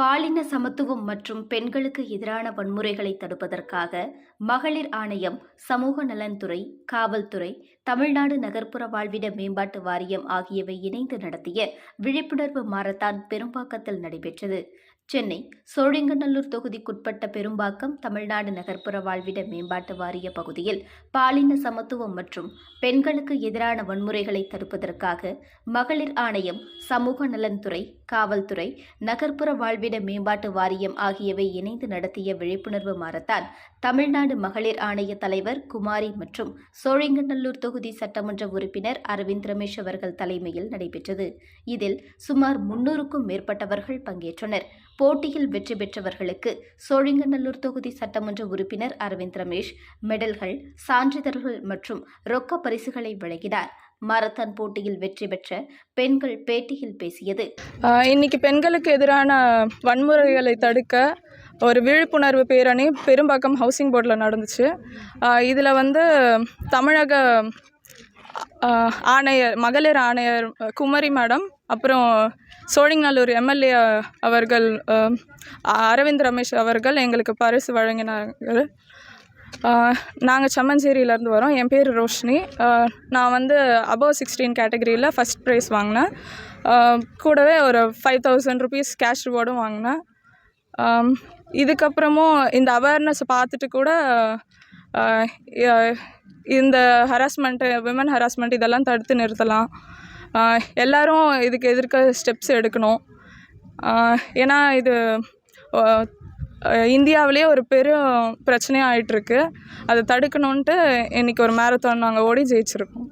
பாலின சமத்துவம் மற்றும் பெண்களுக்கு எதிரான வன்முறைகளை தடுப்பதற்காக மகளிர் ஆணையம் சமூக நலன்துறை காவல்துறை தமிழ்நாடு நகர்ப்புற வாழ்விட மேம்பாட்டு வாரியம் ஆகியவை இணைந்து நடத்திய விழிப்புணர்வு மாரத்தான் பெரும்பாக்கத்தில் நடைபெற்றது. சென்னை சோழிங்கநல்லூர் தொகுதிக்குட்பட்ட பெரும்பாக்கம் தமிழ்நாடு நகர்ப்புற வாழ்விட மேம்பாட்டு வாரிய பகுதியில் பாலின சமத்துவம் மற்றும் பெண்களுக்கு எதிரான வன்முறைகளை தடுப்பதற்காக மகளிர் ஆணையம் சமூக நலன்துறை காவல்துறை நகர்ப்புற வாழ்விட மேம்பாட்டு வாரியம் ஆகியவை இணைந்து நடத்திய விழிப்புணர்வு மாரத்தான் தமிழ்நாடு மகளிர் ஆணைய தலைவர் குமாரி மற்றும் சோழிங்கநல்லூர் தொகுதி சட்டமன்ற உறுப்பினர் அரவிந்த் ரமேஷ் அவர்கள் தலைமையில் நடைபெற்றது. இதில் சுமார் முன்னூறுக்கும் மேற்பட்டவர்கள் பங்கேற்றனர். போட்டியில் வெற்றி பெற்றவர்களுக்கு சோழிங்கநல்லூர் தொகுதி சட்டமன்ற உறுப்பினர் அரவிந்த் ரமேஷ் மெடல்கள் சான்றிதழ்கள் மற்றும் ரொக்க பரிசுகளை வழங்கினார். மாரத்தான் போட்டியில் வெற்றி பெற்ற பெண்கள் பேட்டியில் பேசியது. இன்னைக்கு பெண்களுக்கு எதிரான வன்முறைகளை தடுக்க ஒரு விழிப்புணர்வு பேரணி பெரும்பாக்கம் ஹவுசிங் போர்டில் நடந்துச்சு. இதில் வந்து தமிழக ஆணையர் மகளிர் ஆணையர் குமரி மேடம் அப்புறம் சோழிங்கநல்லூர் எம்எல்ஏ அவர்கள் அரவிந்த் ரமேஷ் அவர்கள் எங்களுக்கு பரிசு வழங்கினார்கள். நாங்கள் சம்மஞ்சேரியிலேருந்து வரோம். என் பேர் ரோஷினி. நான் வந்து அபவ் சிக்ஸ்டீன் கேட்டகரியில் ஃபஸ்ட் ப்ரைஸ் வாங்கினேன். கூடவே ஒரு ஃபைவ் தௌசண்ட் ருபீஸ் கேஷ் ரிவார்டும் வாங்கினேன். இதுக்கப்புறமும் இந்த அவேர்னஸ் பார்த்துட்டு கூட இந்த ஹராஸ்மெண்ட்டு விமன் ஹராஸ்மெண்ட் இதெல்லாம் தடுத்து நிறுத்தலாம். எல்லோரும் எல்லாரும் இதுக்கு எதிர்க்க ஸ்டெப்ஸ் எடுக்கணும். ஏன்னா இது இந்தியாவிலேயே இந்தியாவிலே ஒரு பெரும் பிரச்சனையாக ஆகிட்டுருக்கு அதை தடுக்கணுன்ட்டு இன்றைக்கி ஒரு மேரத்தான் நாங்கள் ஓடி ஜெயிச்சிருக்கோம்.